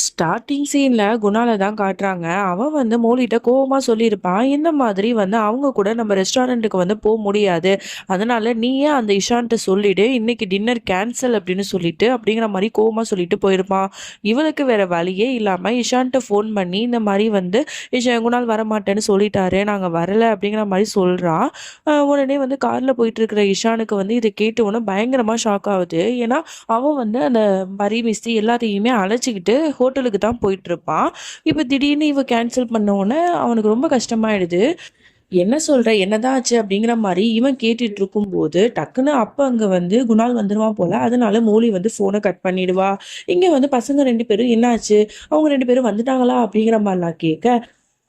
Starting சீனில் குணால தான் காட்டுறாங்க. அவன் வந்து மோலிட்ட கோவமாக சொல்லியிருப்பான் இந்த மாதிரி வந்து அவங்க கூட நம்ம ரெஸ்டாரண்ட்டுக்கு வந்து போக முடியாது. அதனால நீயே அந்த இஷான்ட்ட சொல்லிவிடு இன்னைக்கு டின்னர் கேன்சல் அப்படின்னு சொல்லிட்டு அப்படிங்கிற மாதிரி கோவமாக சொல்லிட்டு போயிருப்பான் இவளுக்கு வேற வழியே இல்லாமல் இஷான்ட்ட ஃபோன் பண்ணி இந்த மாதிரி வந்து இஷா குணால் வரமாட்டேன்னு சொல்லிட்டாரு. நாங்கள் வரல அப்படிங்கிற மாதிரி சொல்கிறான் உடனே வந்து காரில் போயிட்டு இருக்கிற இஷானுக்கு வந்து இதை கேட்ட உடனே பயங்கரமாக ஷாக் ஆகுது. ஏன்னா அவன் வந்து அந்த மரி மிஸ்தி எல்லாத்தையுமே அழைச்சிக்கிட்டு ஹோட்டலுக்கு தான் போயிட்டு இருப்பான் இப்போ திடீர்னு இவ கேன்சல் பண்ண உடனே அவனுக்கு ரொம்ப கஷ்டமாயிடுது. என்ன சொல்ற? என்னதான் ஆச்சு? அப்படிங்கிற மாதிரி இவன் கேட்டுட்டு இருக்கும்போது டக்குன்னு அப்ப அங்க வந்து குணால் வந்துருவான் போல. அதனால மோலி வந்து போனை கட் பண்ணிடுவா. இங்க வந்து பசங்க ரெண்டு பேரும் என்னாச்சு? அவங்க ரெண்டு பேரும் வந்துட்டாங்களா? அப்படிங்கிற மாதிரிலாம் கேட்க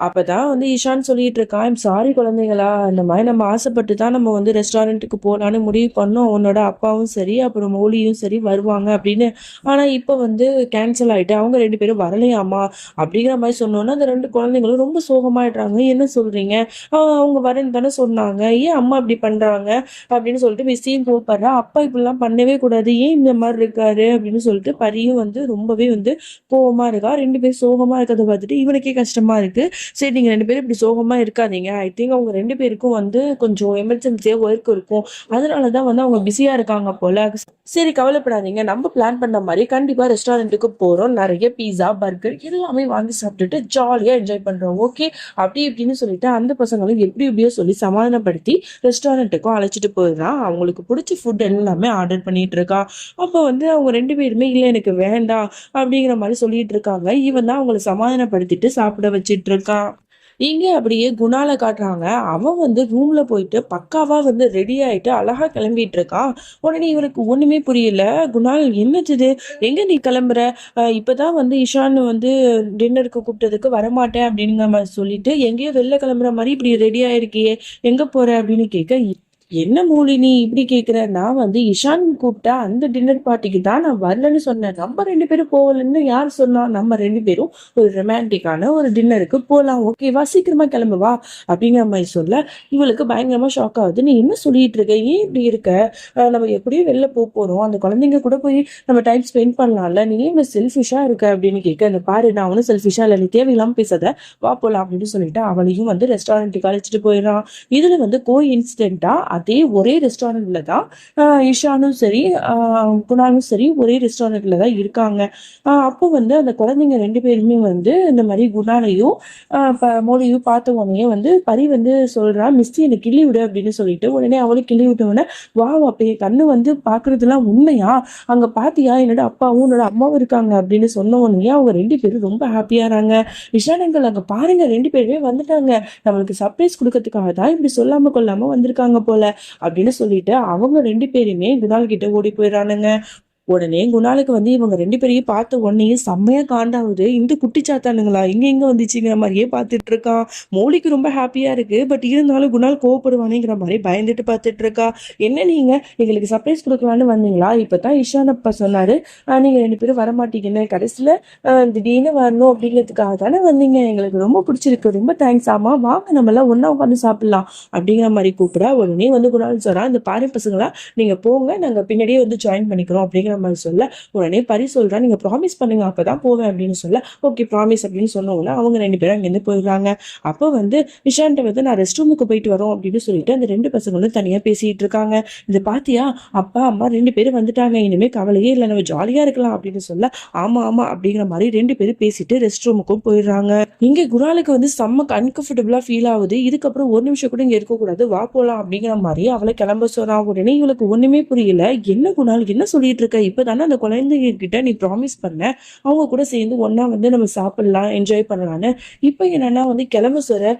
அப்பதான் வந்து ஈஷான் சொல்லிட்டு இருக்கான் ஐம் சாரி குழந்தைங்களா இந்த மாதிரி நம்ம ஆசைப்பட்டு தான் நம்ம வந்து ரெஸ்டாரண்ட்டுக்கு போகலான்னு முடிவு பண்ணோம். உன்னோட அப்பாவும் சரி அப்புறம் மோலியும் சரி வருவாங்க அப்படின்னு. ஆனா இப்போ வந்து கேன்சல் ஆயிட்டு அவங்க ரெண்டு பேரும் வரலையாமா அப்படிங்கிற மாதிரி சொன்னோன்னா அந்த ரெண்டு குழந்தைங்களும் ரொம்ப சோகமாயிடுறாங்க. என்ன சொல்றீங்க? அவங்க வரேன்னு தானே சொன்னாங்க. ஏன் அம்மா இப்படி பண்றாங்க? அப்படின்னு சொல்லிட்டு மிஸ்ஸையும் கூப்பிடுறா. அப்பா இப்படிலாம் பண்ணவே கூடாது. ஏன் இந்த மாதிரி இருக்காரு? அப்படின்னு சொல்லிட்டு பரியும் வந்து ரொம்பவே வந்து கோவமா இருக்கா. ரெண்டு பேரும் சோகமா இருக்கிறத பார்த்துட்டு இவனுக்கே கஷ்டமா இருக்கு. சரி நீங்கள் ரெண்டு பேரும் இப்படி சோகமாக இருக்காதீங்க. ஐ திங்க் அவங்க ரெண்டு பேருக்கும் வந்து கொஞ்சம் எமர்ஜென்சியாக ஒர்க் இருக்கும். அதனால தான் வந்து அவங்க பிஸியாக இருக்காங்க போல. சரி கவலைப்படாதீங்க. நம்ம பிளான் பண்ண மாதிரி கண்டிப்பாக ரெஸ்டாரண்ட்டுக்கு போகிறோம் நிறைய பீஸா பர்கர் எல்லாமே வாங்கி சாப்பிட்டுட்டு ஜாலியாக என்ஜாய் பண்ணுறோம் ஓகே அப்படி இப்படின்னு சொல்லிட்டு அந்த பசங்களும் எப்படி எப்படியோ சொல்லி சமாதானப்படுத்தி ரெஸ்டாரண்ட்டுக்கும் அழைச்சிட்டு போயிடுறான் அவங்களுக்கு பிடிச்ச ஃபுட் எல்லாமே ஆர்டர் பண்ணிட்டு இருக்கா. அப்போ வந்து அவங்க ரெண்டு பேருமே இல்லை எனக்கு வேண்டாம். அப்படிங்கிற மாதிரி சொல்லிட்டு இருக்காங்க. இவன் தான் அவங்களை சமாதானப்படுத்திட்டு சாப்பிட வச்சிட்டு இருக்கான் இங்க அப்படியே குணால காட்டுறாங்க. அவன் வந்து ரூம்ல போயிட்டு பக்காவா வந்து ரெடி ஆயிட்டு அழகா கிளம்பிட்டு இருக்கான் உடனே இவருக்கு ஒண்ணுமே புரியல. குணால் என்னச்சுது? எங்க நீ கிளம்புற? இப்பதான் வந்து இஷான் வந்து டின்னருக்கு கூப்பிட்டதுக்கு வரமாட்டேன் அப்படிங்கிற மாதிரி சொல்லிட்டு எங்கேயோ வெளில கிளம்புற மாதிரி இப்படி ரெடி ஆயிருக்கியே? எங்க போற? அப்படின்னு கேட்க என்ன மூலினி இப்படி கேட்குற நான் வந்து இஷான் கூப்பிட்டா அந்த டின்னர் பார்ட்டிக்கு தான் நான் வரலன்னு சொன்னேன். நம்ம ரெண்டு பேரும் போகலன்னு யார் சொன்னா நம்ம ரெண்டு பேரும் ஒரு ரொமான்டிக்கான ஒரு டின்னருக்கு போகலாம் ஓகேவா சீக்கிரமா கிளம்பு வா. அப்படிங்கிற மாதிரி சொல்ல இவளுக்கு பயங்கரமா ஷாக் ஆகுது. நீ என்ன சொல்லிட்டு இருக்க? ஏன் இப்படி இருக்க? நம்ம எப்படியும் வெளில போக போறோம். அந்த குழந்தைங்க கூட போய் நம்ம டைம் ஸ்பெண்ட் பண்ணலாம்ல. நீ ஏன் செல்ஃபிஷா இருக்க? அப்படின்னு கேட்க அந்த பாரு நான் ஒன்றும் செல்ஃபிஷா இல்லை. நீ தேவையில்லாம பேசாத. வா போலாம். அப்படின்னு சொல்லிட்டு அவளையும் வந்து ரெஸ்டாரண்ட்டுக்கு அழைச்சிட்டு போயிடறான். இதுல வந்து கோ இன்சிடென்ட்டா அதே ஒரே ரெஸ்டாரண்ட்ல தான் இஷானும் சரி குணாலும் சரி ஒரே ரெஸ்டாரண்ட்ல தான் இருக்காங்க. அப்போ வந்து அந்த குழந்தைங்க ரெண்டு பேருமே வந்து இந்த மாதிரி குணாலையும் ப- மோலியும் பார்த்த உடனே வந்து பரி வந்து சொல்றா மிஸ்டி என்னை கிள்ளி விடு அப்படின்னு சொல்லிட்டு உடனே அவளும் கிள்ளி விட்ட உடனே வா அப்ப என் கண்ணு வந்து பாக்குறதுலாம் உண்மையா? அங்க பாத்தியா? என்னோட அப்பாவும் என்னோட அம்மாவும் இருக்காங்க அப்படின்னு சொன்ன உடனே அவங்க ரெண்டு பேரும் ரொம்ப ஹாப்பியாறாங்க விஷானங்கள் அங்க பாருங்க ரெண்டு பேருமே வந்துட்டாங்க. நம்மளுக்கு சர்ப்ரைஸ் கொடுக்கறதுக்காக தான் இப்படி சொல்லாம கொள்ளாம வந்திருக்காங்க போல. அப்படின்னு சொல்லிட்டு அவங்க ரெண்டு பேருமே குணால் கிட்ட ஓடி போயிடறானுங்க. உடனே குணாலுக்கு வந்து இவங்க ரெண்டு பேரையும் பார்த்த உடனே செம்மையா காண்டாகுது இந்த குட்டி சாத்தானுங்களா இங்க வந்துச்சுங்கிற மாதிரியே பார்த்துட்டு இருக்கான் மௌலிக்கு ரொம்ப ஹாப்பியா இருக்கு. பட் இருந்தாலும் குணால் கோவப்படுவானேங்கிற மாதிரி பயந்துட்டு பார்த்துட்டு இருக்கா. என்ன நீங்க? எங்களுக்கு சர்ப்ரைஸ் கொடுக்கலான்னு வந்தீங்களா? இப்பதான் இஷானப்பா சொன்னாரு. நீங்க ரெண்டு பேரும் வரமாட்டீங்கன்னு. கடைசியில திடீர்னு வரணும் அப்படிங்கிறதுக்காக தானே வந்தீங்க. எங்களுக்கு ரொம்ப பிடிச்சிருக்கு. ரொம்ப தேங்க்ஸ் ஆமா. வாங்க நம்ம எல்லாம் ஒன்னா உட்காந்து சாப்பிடலாம். அப்படிங்கிற மாதிரி கூப்பிடா. உடனே வந்து குணால் சொல்றா இந்த பாரு பசங்களா நீங்க போங்க. நாங்க பின்னாடியே வந்து ஜாயின் பண்ணிக்கிறோம். அப்படிங்கிற மாதிரி சொல்ல உடனே பரி சொல்றா நீங்க ப்ராமிஸ் பண்ணுங்க அப்பதான் போவேன் அப்படின்னு சொல்ல ஓகே ப்ராமிஸ் அப்படின்னு சொன்ன உடனே அவங்க ரெண்டு பேரும் அங்கேருந்து போயிடுறாங்க. அப்போ வந்து விஷான்ட்ட வந்து நான் ரெஸ்ட் ரூமுக்கு போயிட்டு வரோம் அப்படின்னு சொல்லிட்டு அந்த ரெண்டு பசங்களும் தனியா பேசிட்டு இருக்காங்க. இது பார்த்தியா அப்பா அம்மா ரெண்டு பேரும் வந்துட்டாங்க. இனிமே கவலையே இல்லை. நம்ம ஜாலியா இருக்கலாம் அப்படின்னு சொல்ல ஆமா ஆமா அப்படிங்கிற மாதிரி ரெண்டு பேரும் பேசிட்டு ரெஸ்ட் ரூமுக்கும் போயிடுறாங்க. இங்க குணாலுக்கு வந்து செம்ம அன்கம்ஃபர்டபுளாக ஃபீல் ஆகுது. இதுக்கப்புறம் ஒரு நிமிஷம் கூட இங்கே இருக்கக்கூடாது. வா போகலாம் அப்படிங்கிற மாதிரி அவளை கிளம்ப சொன்னா உடனே இவளுக்கு ஒண்ணுமே புரியல. என்ன குணால்? என்ன சொல்லிட்டு இருக்க? இப்பதானே அந்த குழந்தைங்க கிட்ட நீ ப்ராமிஸ் பண்ண. அவங்க கூட சேர்ந்து ஒன்றா வந்து நம்ம சாப்பிடலாம் என்ஜாய் பண்ணலாம்னு. இப்போ என்னன்னா வந்து கிளம்ப சொல்ற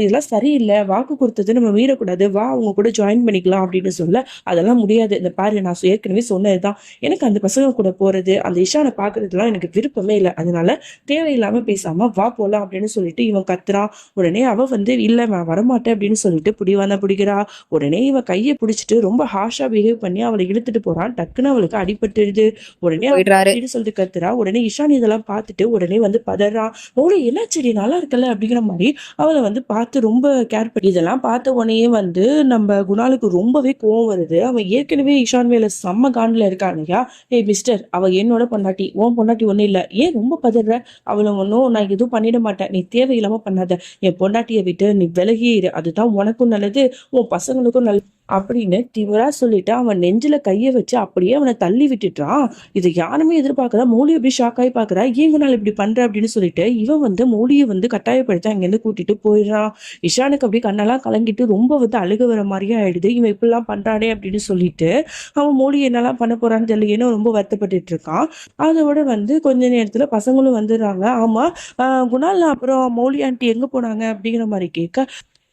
இதெல்லாம் சரியில்லை. வாக்கு கொடுத்தது நம்ம மீறக்கூடாது. வா அவங்க கூட ஜாயின் பண்ணிக்கலாம் அப்படின்னு சொல்ல அதெல்லாம் முடியாது. இந்த பாரு நான் ஏற்கனவே சொன்னதுதான். எனக்கு அந்த பசங்க கூட போறது அந்த இஷானை பாக்குறதுலாம் எனக்கு விருப்பமே இல்லை. அதனால தேவையில்லாம பேசாம வா போலாம் அப்படின்னு சொல்லிட்டு இவன் கத்துறான். உடனே அவ வந்து இல்லை நான் வரமாட்டேன் அப்படின்னு சொல்லிட்டு பிடிவான பிடிக்கிறா. உடனே இவன் கையை பிடிச்சிட்டு ரொம்ப ஹாஷா பிஹேவ் பண்ணி அவளை இழுத்துட்டு போறான். டக்குன்னு அவளுக்கு அடிபட்டு ஏற்பட்டுடுது உடனே சொல்லிட்டு கத்துறா? உடனே இஷான் இதெல்லாம் பார்த்துட்டு உடனே வந்து பதறா. மௌலி என்னாச்சு நீ நல்லா இருக்கல அப்படிங்கிற மாதிரி அவளை வந்து பார்த்து ரொம்ப கேர் பண்ணி இதெல்லாம் பார்த்த உடனே வந்து நம்ம குணாலுக்கு ரொம்பவே கோவம் வருது. அவன் ஏற்கனவே இஷான் மேல செம்ம காண்டில் இருக்கான் இல்லையா? ஏய் மிஸ்டர் அவ என்னோட பொண்டாட்டி. உன் பொண்டாட்டி ஒன்றும் இல்லை. ஏன் ரொம்ப பதற? அவளை ஒன்றும் நான் எதுவும் பண்ணிட மாட்டேன். நீ தேவையில்லாம பண்ணாத. என் பொண்டாட்டியை விட்டு நீ விலகியே இரு. அதுதான் உனக்கும் நல்லது. உன் பசங்களுக்கும் நல்லது. அப்படின்னு திமிரா சொல்லிட்டு அவன் நெஞ்சில கைய வச்சு அப்படியே அவனை தள்ளி விட்டுட்டான் இது யாருமே எதிர்பார்க்கல. மௌலி அப்படி ஷாக் ஆகி பாக்குறா ஏங்க நாள் இப்படி பண்ற அப்படின்னு சொல்லிட்டு இவன் வந்து மௌலியை வந்து கட்டாயப்படுத்தி அங்கிருந்து கூட்டிட்டு போயிடுறான் இஷானுக்கு அப்படியே கண்ணெல்லாம் கலங்கிட்டு ரொம்ப வந்து அழுக வர மாதிரியே ஆயிடுது. இவன் இப்படிலாம் பண்றானே அப்படின்னு சொல்லிட்டு அவன் மௌலி என்னெல்லாம் பண்ண போறான்னு தெரியலையேன்னு ரொம்ப வருத்தப்பட்டுட்டு இருக்கான். அதோட வந்து கொஞ்ச நேரத்துல பசங்களும் வந்துடுறாங்க. ஆமா ஆஹ் குணால் அப்புறம் மௌலி ஆண்டி எங்க போனாங்க அப்படிங்கிற மாதிரி கேட்க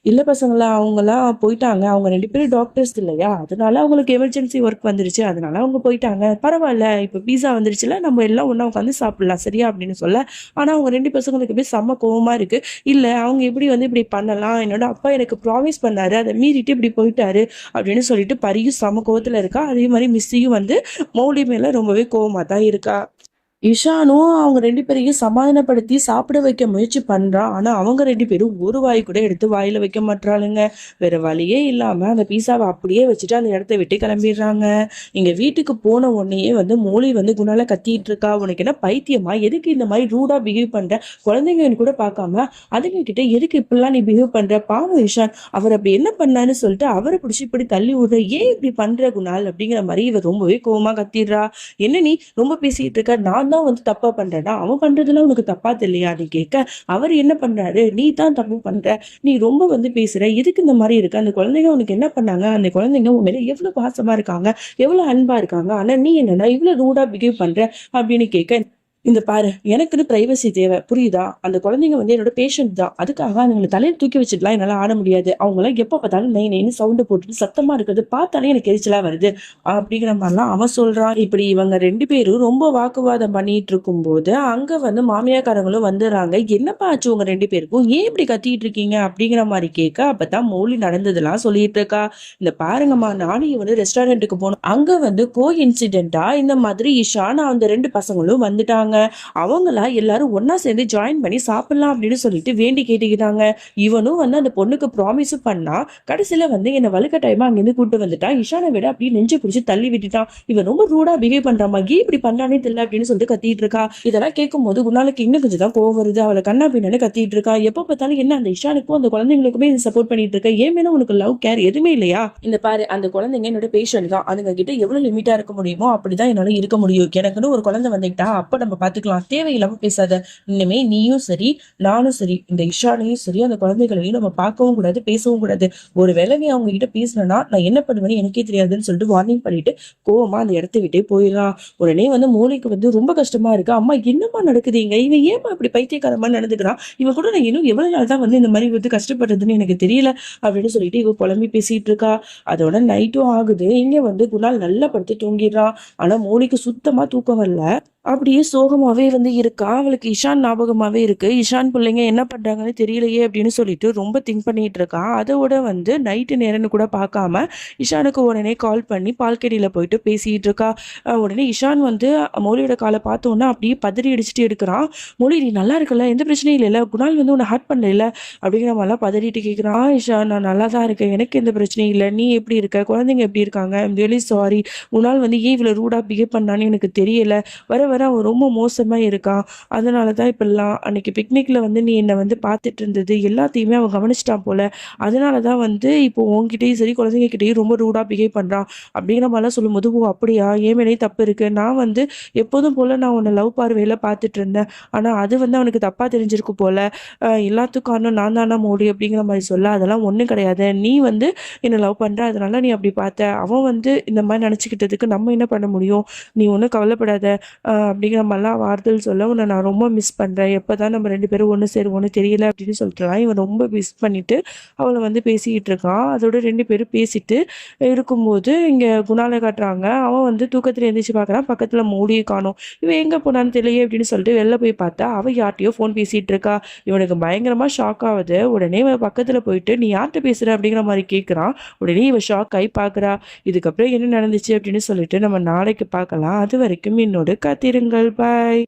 இல்லை பசங்களா அவங்களாம் போயிட்டாங்க. அவங்க ரெண்டு பேரும் டாக்டர்ஸ் இல்லையா? அதனால அவங்களுக்கு எமர்ஜென்சி ஒர்க் வந்துருச்சு. அதனால அவங்க போயிட்டாங்க. பரவாயில்ல இப்போ பீஸா வந்துருச்சுல நம்ம எல்லாம் ஒன்றா உட்காந்து சாப்பிடலாம். சரியா அப்படின்னு சொல்ல. ஆனால் அவங்க ரெண்டு பசங்களுக்கு போய் செம்ம கோவமாக இருக்குது இல்லை அவங்க எப்படி வந்து இப்படி பண்ணலாம். என்னோட அப்பா எனக்கு ப்ராமிஸ் பண்ணாரு. அதை மீறிட்டு இப்படி போயிட்டாரு அப்படின்னு சொல்லிட்டு பரியும் செம கோவத்தில் இருக்கா. அதே மாதிரி மிஸ்ஸையும் வந்து மௌலி மேலே ரொம்பவே கோவமாக தான் இருக்கா. இஷானும் அவங்க ரெண்டு பேரையும் சமாதானப்படுத்தி சாப்பிட வைக்க முயற்சி பண்றான் ஆனா அவங்க ரெண்டு பேரும் ஒரு வாய் கூட எடுத்து வாயில வைக்க மாட்டாளுங்க வேற வழியே இல்லாம அந்த பீஸாவை அப்படியே வச்சுட்டு அந்த இடத்த விட்டு கிளம்பிடுறாங்க. இங்க வீட்டுக்கு போன உடனேயே வந்து மோலி வந்து குணால கத்திட்டு இருக்கா உனக்கு என்ன பைத்தியமா? எதுக்கு இந்த மாதிரி ரூடா பிஹேவ் பண்ற? குழந்தைங்கன்னு கூட பார்க்காம அதுங்க கிட்ட எதுக்கு இப்படிலாம் நீ பிஹேவ் பண்ற? பாவம் இஷான் அவர் அப்படி என்ன பண்ணான்னு சொல்லிட்டு அவரை பிடிச்சி இப்படி தள்ளி விடுற ஏன் இப்படி பண்ற குணால்? அப்படிங்கிற மாதிரி இவ ரொம்பவே கோவமா கத்திடுறா. என்ன நீ ரொம்ப பேசிட்டு இருக்க? நான் தான் வந்து தப்பா பண்றேன்னா அவன் பண்றதுல உனக்கு தப்பா தெரியலையா? நீ கேட்க அவர் என்ன பண்றாரு? நீ தான் தப்பு பண்ற. நீ ரொம்ப வந்து பேசுற. எதுக்கு இந்த மாதிரி இருக்கு? அந்த குழந்தைங்க உனக்கு என்ன பண்ணாங்க? அந்த குழந்தைங்க உன் மேல எவ்வளவு பாசமா இருக்காங்க? எவ்வளவு அன்பா இருக்காங்க? ஆனா நீ என்னன்னா இவ்வளவு ரூடா பிஹேவ் பண்ற அப்படின்னு கேட்க இந்த பாரு எனக்குன்னு பிரைவசி தேவை. புரியுதா? அந்த குழந்தைங்க வந்து என்னோட பேஷண்ட் தான். அதுக்காக அதுங்களை தலையில தூக்கி வச்சுட்டுலாம் என்னால ஆட முடியாது. அவங்களாம் எப்போ பார்த்தாலும் நெய் நெய்னு சவுண்டு போட்டுட்டு சத்தமா இருக்கிறது பார்த்தாலே எனக்கு எரிச்சலா வருது. அப்படிங்கிற மாதிரிலாம் அவன் சொல்றான். இப்படி இவங்க ரெண்டு பேரும் ரொம்ப வாக்குவாதம் பண்ணிட்டு இருக்கும்போது அங்க வந்து மாமியாக்காரங்களும் வந்துடுறாங்க. என்னப்பா ஆச்சு உங்க ரெண்டு பேருக்கும்? ஏன் இப்படி கத்திட்டு இருக்கீங்க? அப்படிங்கிற மாதிரி கேட்க அப்பதான் மௌலி நடந்ததெல்லாம் சொல்லிட்டு இருக்கா. இந்த பாருங்கம்மா நானும் வந்து ரெஸ்டாரண்ட்டுக்கு போனோம். அங்க வந்து கோ இன்சிடென்டா இந்த மாதிரி இஷான் அந்த ரெண்டு பசங்களும் வந்துட்டாங்க. அவங்களா எல்லாரும் ஒன்னா சேர்ந்து ஜாயின் பண்ணி சாப்பிடலாம் அப்படின்னு சொல்லிட்டு வேண்டி கேட்டுக்கிட்டாங்க. இவனும் வந்து அந்த பொண்ணுக்கு ப்ராமிஸும் பண்ணா கடைசியில வந்து என்ன வலுக்கட்டாயமா அங்கிருந்து கூட்டு வந்துட்டான். இஷானை விட அப்படியே நெஞ்சு பிடிச்சி தள்ளி விட்டுட்டான். இவன் ரொம்ப ரூடா பிஹேவ் பண்றாமா கீ இப்படி பண்ணானே தெரியல அப்படின்னு சொல்லிட்டு கத்திட்டு இருக்கா. இதெல்லாம் கேட்கும் போது குணாலுக்கு இன்னும் கொஞ்சம் தான் கோவம் வருது. அவளை கண்ணா பின்னான்னு கத்திட்டு இருக்கா. எப்ப பார்த்தாலும் என்ன அந்த இஷானுக்கும் அந்த குழந்தைங்களுக்குமே சப்போர்ட் பண்ணிட்டு இருக்க? ஏன் மேல உனக்கு லவ் கேர் எதுவுமே இல்லையா? இந்த பாரு அந்த குழந்தைங்க என்னோட பேஷண்ட் தான். அதுங்க கிட்ட எவ்வளவு லிமிட்டா இருக்க முடியுமோ அப்படிதான் என்னால இருக்க முடியும். எனக்குன்னு ஒரு குழந்தை வந்துட்டா அப்ப நம்ம பாத்துக்கலாம். தேவையில்லாம பேசாத. இனிமே நீயும் சரி நானும் சரி இந்த இஷானையும் சரி அந்த குழந்தைகளையும் நம்ம பார்க்கவும் கூடாது பேசவும் கூடாது. ஒருவேளை நீ அவங்க கிட்ட பேசலன்னா நான் என்ன பண்ணுவேன்னு எனக்கே தெரியாதுன்னு சொல்லிட்டு வார்னிங் பண்ணிட்டு கோவமா அந்த இடத்த விட்டே போயிடலாம். உடனே வந்து மூளைக்கு வந்து ரொம்ப கஷ்டமா இருக்கு. அம்மா என்னம்மா நடக்குது இங்க? இவன் ஏமா இப்படி பைத்தியக்காரமா நடந்துக்கிறான்? இவன் கூட நான் இன்னும் எவ்வளவு நாள் தான் வந்து இந்த மாதிரி வந்து கஷ்டப்படுறதுன்னு எனக்கு தெரியல அப்படின்னு சொல்லிட்டு இவ புலம்பி பேசிட்டு இருக்கா. அதோட நைட்டும் ஆகுது. இங்க வந்து குணால் நல்லா படுத்து தூங்கிடுறான் ஆனா மோனிக்கு சுத்தமா தூக்கம் வரல. அப்படியே சோகமாகவே வந்து இருக்கா? அவளுக்கு இஷான் ஞாபகமாகவே இருக்குது இஷான் பிள்ளைங்க என்ன பண்ணுறாங்கன்னு தெரியலையே அப்படின்னு சொல்லிட்டு ரொம்ப திங்க் பண்ணிகிட்டு இருக்கா. அதோட வந்து நைட்டு நேரம்னு கூட பார்க்காம இஷானுக்கு உடனே கால் பண்ணி பால்கடியில் போயிட்டு பேசிகிட்டு இருக்கா. உடனே இஷான் வந்து மொழியோட காலை பார்த்தோன்னா அப்படியே பதறி அடிச்சுட்டு எடுக்கிறான் மொழி நீ நல்லா இருக்கல எந்த பிரச்சனையும் இல்லை குணால் வந்து உன்னை ஹர்ட் பண்ணல அப்படிங்கிற மாதிரிலாம் பதறிட்டு கேட்குறான் இஷான் நான் நல்லா தான் இருக்கேன். எனக்கு எந்த பிரச்சனையும் இல்லை. நீ எப்படி இருக்க? குழந்தைங்க எப்படி இருக்காங்க? வெரி சாரி குணால் வந்து ஏன் இவ்வளோ ரூடாக பிஹேவ் பண்ணான்னு எனக்கு தெரியல. வர வர அவன் ரொம்ப மோசமாக இருக்கான். அதனால தான் இப்படிலாம் அன்னைக்கு பிக்னிக்கில் வந்து நீ என்னை வந்து பார்த்துட்டு இருந்தது. எல்லாத்தையுமே அவன் கவனிச்சிட்டான் போல. அதனால தான் வந்து இப்போ உன்கிட்டயும் சரி குழந்தைங்ககிட்டயும் ரொம்ப ரூடாக பிஹேவ் பண்ணுறான் அப்படிங்கிற மாதிரிலாம் சொல்லும்போது ஓ அப்படியா? ஏன் மேலேயும் தப்பு இருக்குது நான் வந்து எப்போதும் போல் நான் உன்னை லவ் பார்வையில் பார்த்துட்டு இருந்தேன். ஆனால் அது வந்து அவனுக்கு தப்பாக தெரிஞ்சிருக்கு போல். எல்லாத்துக்கும் காரணம் நான் தானா மோடி அப்படிங்கிற மாதிரி சொல்ல. அதெல்லாம் ஒன்றும் கிடையாது. நீ வந்து என்னை லவ் பண்ணுற அதனால நீ அப்படி பார்த்த. அவன் வந்து இந்த மாதிரி நினச்சிக்கிட்டதுக்கு நம்ம என்ன பண்ண முடியும்? நீ ஒன்றும் கவலைப்படாத. அப்படிங்கிற மாதிரிலாம் வார்த்தைகள் சொல்ல உன்னை நான் ரொம்ப மிஸ் பண்ணுறேன் எப்போ தான் நம்ம ரெண்டு பேரும் ஒன்று சேருவோன்னு தெரியல அப்படின்னு சொல்லிட்டுலாம் இவன் ரொம்ப மிஸ் பண்ணிட்டு அவளை வந்து பேசிக்கிட்டு இருக்கான். அதோட ரெண்டு பேரும் பேசிட்டு இருக்கும்போது இங்கே குணாலை காட்டுறாங்க. அவன் வந்து தூக்கத்தில் எழுந்திரிச்சு பார்க்குறான். பக்கத்தில் மூடியை காணும். இவன் எங்கே போனான்னு தெரியலையே அப்படின்னு சொல்லிட்டு வெளில போய் பார்த்தா அவள் யார்ட்டையோ ஃபோன் பேசிகிட்டு இருக்கா. இவனுக்கு பயங்கரமாக ஷாக் ஆகுது. உடனே இவன் பக்கத்தில் போயிட்டு நீ யார்கிட்ட பேசுகிற அப்படிங்கிற மாதிரி கேட்குறான் உடனே இவன் ஷாக் ஆகி பார்க்குறா. இதுக்கப்புறம் என்ன நடந்துச்சு? அப்படின்னு சொல்லிட்டு நம்ம நாளைக்கு பார்க்கலாம். அது வரைக்கும் என்னோட காத்திருங்கள். பாய்